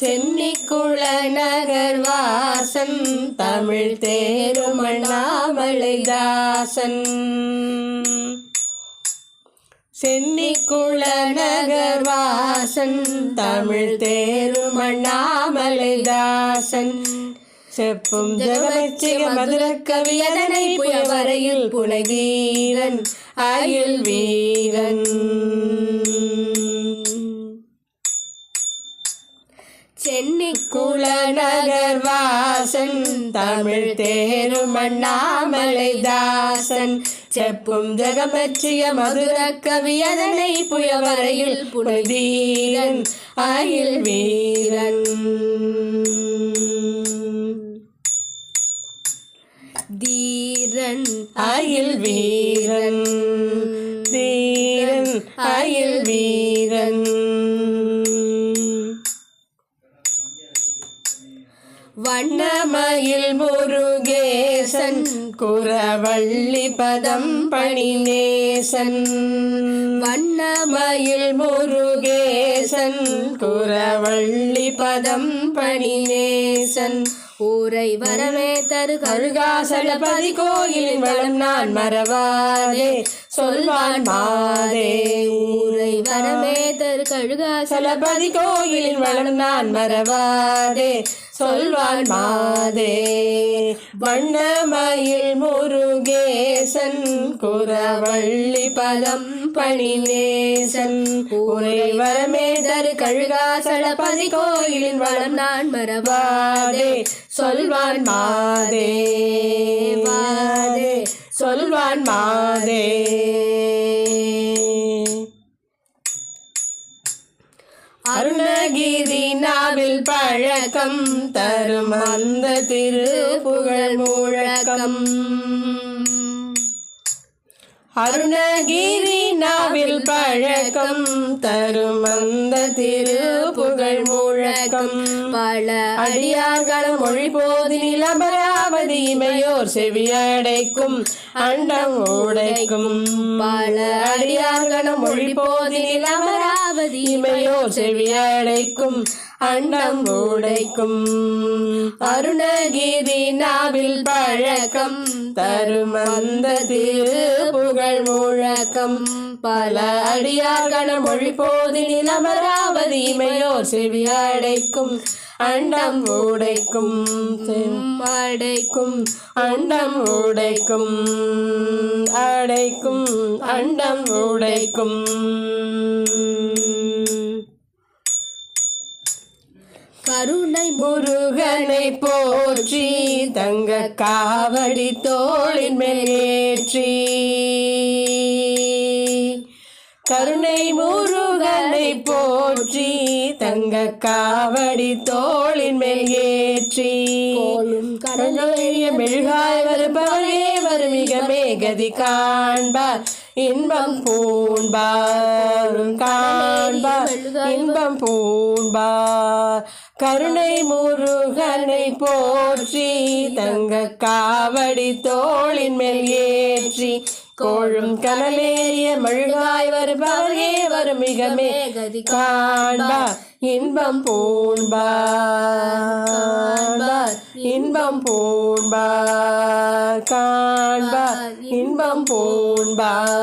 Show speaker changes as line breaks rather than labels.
சென்னிக்குள நகர் வாசன் தமிழ் தேரும் அண்ணாமலைதாசன் சென்னிக்குள நகர் வாசன் தமிழ் தேரும் அண்ணாமலைதாசன் செப்பும் ஜெகமச்சிக மதுர கவியதனை புயவரையில் புனகீரன் அயில் வீரன். நகர் வாசன் தமிழ் தேரும் அண்ணாமலைதாசன். செப்பும் ஜெகமச்சிய மதுர கவியதனை புயவரையில் புனதீரன். அயில் வீரன். தீரன். அயில் வீரன். தீரன். அயில் வண்ணமயில் முருகேசன் குரவள்ளி பதம் பணிநேசன். வண்ணமயில் முருகேசன் குரவள்ளி பதம் பணிநேசன். ஊரை வரவே தரு கருகாசலபதி கோயிலின் வளம் நான் மறவாதே. சொல்வான் மாதே ஊரை வரவே தரு கழுகாசலபதி கோயிலின் வளம் நான் மறவாதே. சொல்வான் மாதே வண்ணமயில் முருகேசன் குறவள்ளி பதம் பணிநேசன் ஊரை வரமே தரு கழுகாசலபதி கோயிலின் வளம் நான் மறவாதே. சொல்வான் மாதே மாதே சொல்வான் மாதே. அருணகிரி நாவில் பழக்கம் தரும் அந்த திருப்புகழ் முழக்கம். அருணகிரி நாவில் பழக்கம் தரும் அந்த திருப்புகழ் முழக்கம். பல அடியார்கள் மொழி போதி நிலமராவதி இமையோர் செவியடைக்கும் அண்டம் உடைக்கும். பல அடியார்கள் மொழி போதி நிலமராவதி இமையோர் செவியடைக்கும் அண்டம் உடைக்கும். அருணகிரி நாவில் பழக்கம் தரும் அந்த திரு புகழ் முழக்கம். பல அடியார்கள மொழி போதி அமராவதி இமையோர் செவி அடைக்கும். அண்டம் உடைக்கும். அடைக்கும். அண்டம் உடைக்கும். அடைக்கும். அண்டம் உடைக்கும். கருணை முருகனை போற்றி தங்க காவடி தோளின் மேலேற்றி கருணை முருகனை போற்றி தங்க காவடி தோளின் மேல் ஏற்றி. கடலைய மெழுகாய் வருபவரே வருமிக மேகதி காண்பார். இன்பம் பூண்பார் காண்பார். இன்பம் பூண்பார். கருணை முருகனை போற்றி தங்க காவடி தோளின் மேல் ஏற்றி கோழும் கனலேறிய மழுகாய் வருபவரே வரும் மிக மேகதி காண்பார் இன்பம் பூண்பார் இன்பம் பூண்பார் காண்பார் இன்பம் பூண்பார்